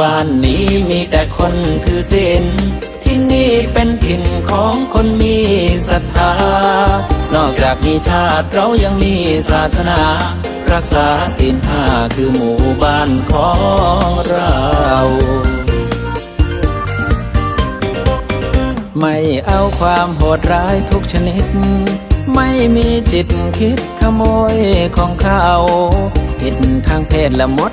บ้านนี้มีแต่คนถือศีลที่นี่เป็นถิ่นของคนมีศรัทธา นอกจากมีชาติเรายังมีศาสนา รักษาศีลห้าคือหมู่บ้านของเราไม่เอาความโหดร้ายทุกชนิด ไม่มีจิตคิดขโมยของเขา ผิดทางเพศละมด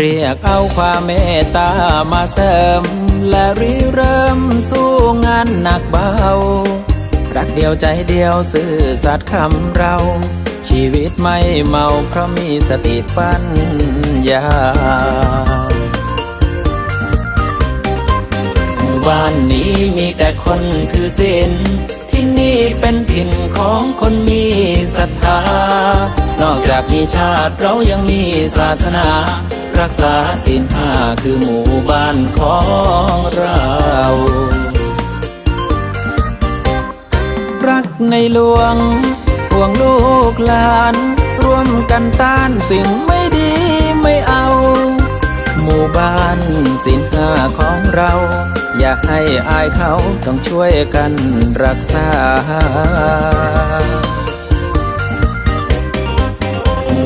เรียกเอาความเมตตามาเสริม และริเริ่มสู้งานหนักเบา รักเดียวใจเดียวซื่อสัตย์คำเรา ชีวิตไม่เมาเพราะมีสติปัญญาบ้านนี้มีแต่คนถือศีลที่นี่เป็นถิ่นของคนมีศรัทธา นอกจากมีชาติเรายังมีศาสนา รักษาศีลห้าคือหมู่บ้านของเรา รักในหลวงห่วงลูกหลาน ร่วมกันต้านสิ่งไม่ดีไม่เอา หมู่บ้านสินห้าของเรา อยากให้อายเขาต้องช่วยกันรักษา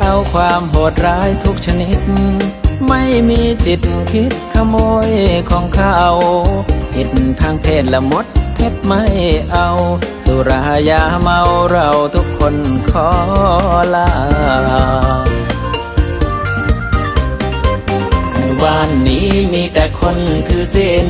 เอาความโหดร้ายทุกชนิด ไม่มีจิตคิดขโมยของเขาผิดทางเพศละมดเท็จไม่เอา สุรายาเมาเราทุกคนขอลาหมู่บ้านนี้มีแต่คนถือศีล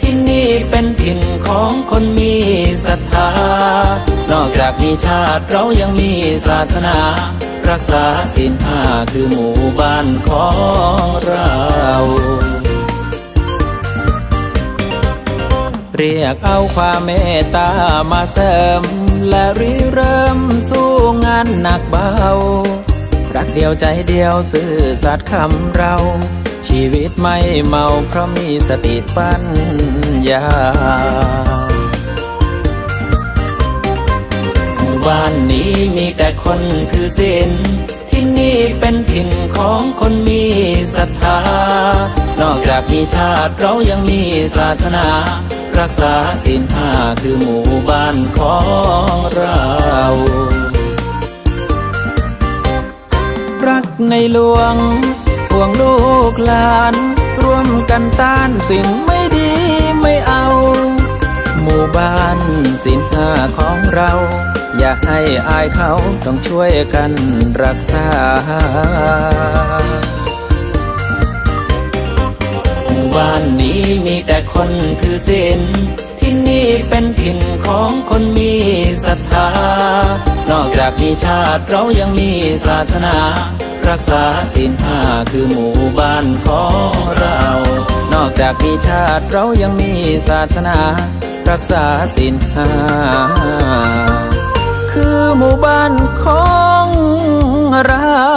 ที่นี่เป็นถิ่นของคนมีศรัทธา ชาติเรายังมีศาสนา รักษาศีลห้าคือหมู่บ้านของเราเรียกเอาความเมตตามาเสริม และริเริ่มสู้งานหนักเบา รักเดียวใจเดียวซื่อสัตย์คำเรา ชีวิตไม่เมาเพราะมีสติปัญญา บ้านนี้มีแต่คนถือศีลที่นี่เป็นถิ่นของคนมีศรัทธา นอกจากมีชาติเรายังมีศาสนา รักษาศีลห้าคือหมู่บ้านของเรารักในหลวงห่วงลูกหลาน ร่วมกันต้านสิ่งไม่ดีไม่เอา หมู่บ้านสินห้าของเรา อยาให้อายเขาต้องช่วยกันรักษาหมู่บ้านนี้มีแต่คนถือศีลที่นี่เป็นถิ่นของคนมีศรัทธา นอกจากมีชาติเรายังมีศาสนา รักษาศีลห้าคือหมู่บ้านของเรา นอกจากมีชาติเรายังมีศาสนา รักษาศีลห้า คือหมู่บ้านของเรา